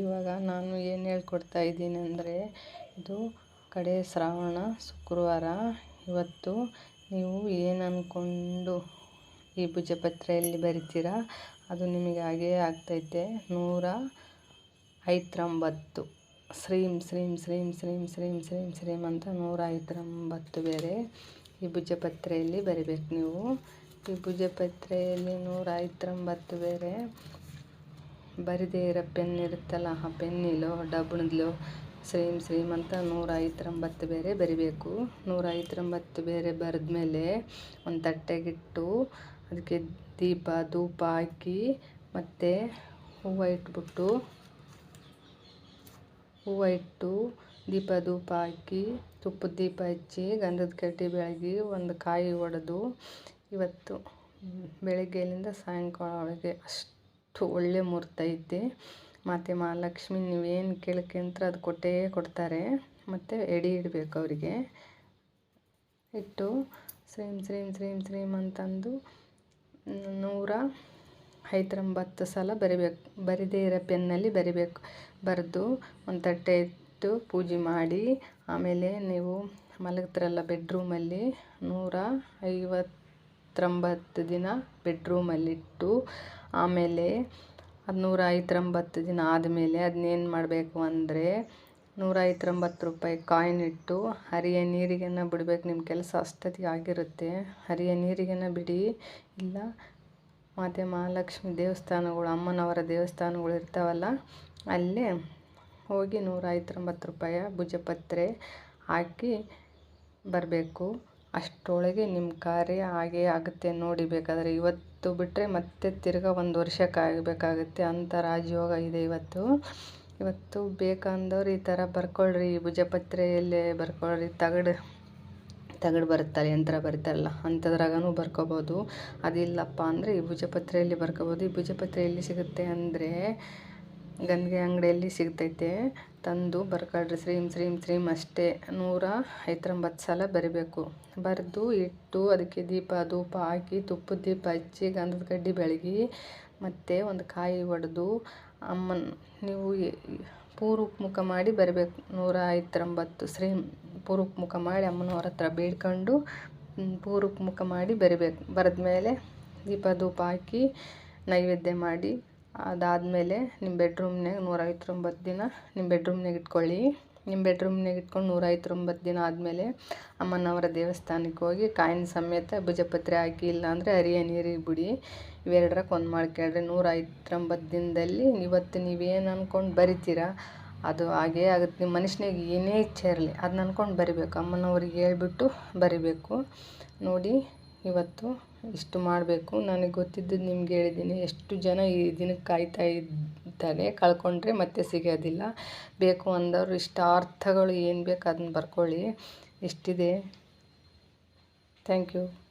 ಇವಾಗ ನಾನು ಏನು ಹೇಳ್ಕೊಡ್ತಾ ಇದ್ದೀನಿ ಅಂದರೆ, ಇದು ಕಡೆ ಶ್ರಾವಣ, ಶುಕ್ರವಾರ. ಇವತ್ತು ನೀವು ಏನು ಅಂದ್ಕೊಂಡು ಈ ಭುಜಪತ್ರೆಯಲ್ಲಿ ಬರಿತೀರಾ? ಅದು ನಿಮಗೆ ಹಾಗೇ ಆಗ್ತೈತೆ. ನೂರ ಐತ್ರಂಬತ್ತು. ಶ್ರೀಂ ಶ್ರೀಂ ಶ್ರೀಂ ಶ್ರೀಂ ಶ್ರೀಂ ಶ್ರೀಂ ಶ್ರೀಂ ಅಂತ ನೂರ ಐತ್ರಂಬತ್ತು ಬೇರೆ ಈ ಭುಜಪತ್ರೆಯಲ್ಲಿ ಬರಿಬೇಕು ನೀವು. ಈ ಭುಜಪತ್ರೆಯಲ್ಲಿ ನೂರ ಐತ್ರಂಬತ್ತು ಬೇರೆ ಬರಿದೇ ಇರೋ ಪೆನ್ ಇರುತ್ತಲ್ಲ, ಆ ಪೆನ್ನಿಲೋ ಡಬ್ಬಣದ್ಲೋ ಶ್ರೀಮ್ ಸೇಮ್ ಅಂತ ನೂರ ಐತ್ರಂಬತ್ತು ಬೇರೆ ಬರಿಬೇಕು. ನೂರ ಬೇರೆ ಬೇರೆ ಬರೆದ್ಮೇಲೆ ಒಂದು ತಟ್ಟೆಗಿಟ್ಟು ಅದಕ್ಕೆ ದೀಪ, ಧೂಪ ಹಾಕಿ ಮತ್ತು ಹೂವು ಇಟ್ಬಿಟ್ಟು, ಹೂವು ಇಟ್ಟು ದೀಪ, ಧೂಪ ಹಾಕಿ ತುಪ್ಪದ ದೀಪ ಹಚ್ಚಿ ಗಂಧದ ಕಟ್ಟಿ ಬೆಳಗಿ ಒಂದು ಕಾಯಿ ಒಡೆದು ಇವತ್ತು ಬೆಳಗ್ಗೆಯಿಂದ ಸಾಯಂಕಾಲ ಒಳಗೆ ಅಷ್ಟು ಅಷ್ಟು ಒಳ್ಳೆ ಮುಹೂರ್ತ ಐತೆ. ಮತ್ತು ಮಹಾಲಕ್ಷ್ಮಿ ನೀವೇನು ಕೇಳ್ಕೊಂತೀರ ಅದು ಕೊಟ್ಟೇ ಕೊಡ್ತಾರೆ. ಮತ್ತು ಎಡೆ ಇಡಬೇಕು ಅವರಿಗೆ. ಇಟ್ಟು ಶ್ರೀಂ ಶ್ರೀಂ ಶ್ರೀಂ ಶ್ರೀಂ ಅಂತಂದು ನೂರ ಐದರಂಬತ್ತು ಸಲ ಬರಿಬೇಕು. ಬರೀದೇ ಇರೋ ಪೆನ್ನಲ್ಲಿ ಬರಿಬೇಕು. ಬರೆದು ಒಂದು ತಟ್ಟೆ ಇಟ್ಟು ಪೂಜೆ ಮಾಡಿ, ಆಮೇಲೆ ನೀವು ಮಲಗ್ತಿರಲ್ಲ ಬೆಡ್ರೂಮಲ್ಲಿ ನೂರ ಐವತ್ತೊಂಬತ್ತು ದಿನ ಬೆಡ್ರೂಮಲ್ಲಿಟ್ಟು ಆಮೇಲೆ ಅದು ನೂರ ಐವತ್ತೊಂಬತ್ತು ದಿನ ಆದಮೇಲೆ ಅದನ್ನೇನು ಮಾಡಬೇಕು ಅಂದರೆ ನೂರ ರೂಪಾಯಿ ಕಾಯಿನ್ ಇಟ್ಟು ಹರಿಯ ನೀರಿಗೆನ ಬಿಡಬೇಕು ನಿಮ್ಮ ಕೆಲಸ ಅಷ್ಟೊತ್ತಿಗೆ ಆಗಿರುತ್ತೆ. ಹರಿಯ ನೀರಿಗೆನ ಬಿಡಿ. ಇಲ್ಲ, ಮಾತೆ ಮಹಾಲಕ್ಷ್ಮಿ ದೇವಸ್ಥಾನಗಳು, ಅಮ್ಮನವರ ದೇವಸ್ಥಾನಗಳು ಇರ್ತಾವಲ್ಲ, ಅಲ್ಲೇ ಹೋಗಿ ನೂರ ಐವತ್ತೊಂಬತ್ತು ರೂಪಾಯಿಯ ಭುಜಪತ್ರೆ ಹಾಕಿ ಬರಬೇಕು. ಅಷ್ಟರೊಳಗೆ ನಿಮ್ಮ ಕಾರ್ಯ ಆಗೇ ಆಗುತ್ತೆ ನೋಡಿ ಬೇಕಾದರೆ. ಇವತ್ತು ಬಿಟ್ಟರೆ ಮತ್ತೆ ತಿರ್ಗಾ ಒಂದು ವರ್ಷ ಕಾಯಬೇಕಾಗುತ್ತೆ ಅಂಥ ರಾಜಯೋಗ ಇದೆ ಇವತ್ತು. ಇವತ್ತು ಬೇಕಂದವ್ರು ಈ ಥರ ಬರ್ಕೊಳ್ರಿ. ಭುಜಪತ್ರೆಯಲ್ಲೇ ಬರ್ಕೊಳ್ರಿ. ತಗಡು ತಗಡು ಬರುತ್ತಲ್ಲ, ಯಂತ್ರ ಬರುತ್ತಲ್ಲ ಅಂಥದ್ರಾಗೂ ಬರ್ಕೋಬೋದು. ಅದಿಲ್ಲಪ್ಪ ಅಂದರೆ ಈ ಭುಜಪತ್ರೆಯಲ್ಲಿ ಬರ್ಕೋಬೋದು. ಈ ಭುಜಪತ್ರೆ ಎಲ್ಲಿ ಸಿಗುತ್ತೆ ಅಂದರೆ ಗಂಗೆ ಅಂಗಡಿಯಲ್ಲಿ ಸಿಗ್ತೈತೆ. ತಂದು ಬರ್ಕೊಳ್ರಿ ಶ್ರೀಮ್ ಶ್ರೀಮ್ ಶ್ರೀಮ್ ಅಷ್ಟೇ. ನೂರ ಐವತ್ತೊಂಬತ್ತು ಸಲ ಬರಿಬೇಕು. ಬರೆದು ಇಟ್ಟು ಅದಕ್ಕೆ ದೀಪ, ಧೂಪ ಹಾಕಿ ತುಪ್ಪದ ದೀಪ ಹಚ್ಚಿ, ಗಂಧದ ಕಡ್ಡಿ ಬೆಳಗಿ, ಮತ್ತು ಒಂದು ಕಾಯಿ ಒಡೆದು ಅಮ್ಮನ ನೀವು ಪೂರ್ವಕ್ಕೆ ಮುಖ ಮಾಡಿ ಬರಬೇಕು. ನೂರ ಐವತ್ತೊಂಬತ್ತು ಶ್ರೀಮ್ ಪೂರ್ವಕ್ಕೆ ಮುಖ ಮಾಡಿ ಅಮ್ಮನವ್ರ ಹತ್ರ ಬೇಡ್ಕೊಂಡು ಪೂರ್ವಕ್ಕೆ ಮುಖ ಮಾಡಿ ಬರಿಬೇಕು. ಬರೆದ್ಮೇಲೆ ದೀಪ, ಧೂಪ ಹಾಕಿ ನೈವೇದ್ಯ ಮಾಡಿ ಅದಾದಮೇಲೆ ನಿಮ್ಮ ಬೆಡ್ರೂಮ್ನಾಗ ನೂರ ಐವತ್ತೊಂಬತ್ತು ದಿನ ನಿಮ್ಮ ಬೆಡ್ರೂಮ್ನಾಗ ಇಟ್ಕೊಳ್ಳಿ. ನಿಮ್ಮ ಬೆಡ್ರೂಮ್ನಾಗ ಇಟ್ಕೊಂಡು ನೂರ ಐವತ್ತೊಂಬತ್ತು ದಿನ ಆದಮೇಲೆ ಅಮ್ಮನವರ ದೇವಸ್ಥಾನಕ್ಕೆ ಹೋಗಿ ಕಾಯಿನ ಸಮೇತ ಭುಜಪತ್ರೆ ಹಾಕಿ, ಇಲ್ಲಾಂದರೆ ಹರಿಯ ನೀರಿಗೆ ಬಿಡಿ ಇವೆರಡರಕ್ಕೆ ಒಂದು ಮಾಡ್ಕೊಳ್ರಿ. ನೂರ ಐವತ್ತೊಂಬತ್ತು ದಿನದಲ್ಲಿ ಇವತ್ತು ನೀವೇನು ಅಂದ್ಕೊಂಡು ಬರಿತೀರ? ಅದು ಹಾಗೇ ಆಗುತ್ತೆ. ನಿಮ್ಮ ಮನುಷ್ಯನಿಗೆ ಏನೇ ಇಚ್ಛೆ ಇರಲಿ ಅದನ್ನ ಅಂದ್ಕೊಂಡು ಬರಿಬೇಕು. ಅಮ್ಮನವ್ರಿಗೆ ಹೇಳ್ಬಿಟ್ಟು ಬರಿಬೇಕು. ನೋಡಿ, ಇವತ್ತು ಇಷ್ಟು ಮಾಡಬೇಕು? ನನಗೆ ಗೊತ್ತಿದ್ದದ್ದು ನಿಮ್ಗೆ ಹೇಳಿದ್ದೀನಿ. ಎಷ್ಟು ಜನ ಈ ದಿನಕ್ಕೆ ಕಾಯ್ತಾ ಇದ್ದಾರೆ? ಕಳ್ಕೊಂಡ್ರೆ ಮತ್ತೆ ಸಿಗೋದಿಲ್ಲ. ಬೇಕು ಅಂದವರು ಇಷ್ಟು. ಅರ್ಥಗಳು ಏನು ಬೇಕು ಅದನ್ನು ಬರ್ಕೊಳ್ಳಿ. ಇಷ್ಟಿದೆ ಥ್ಯಾಂಕ್ ಯು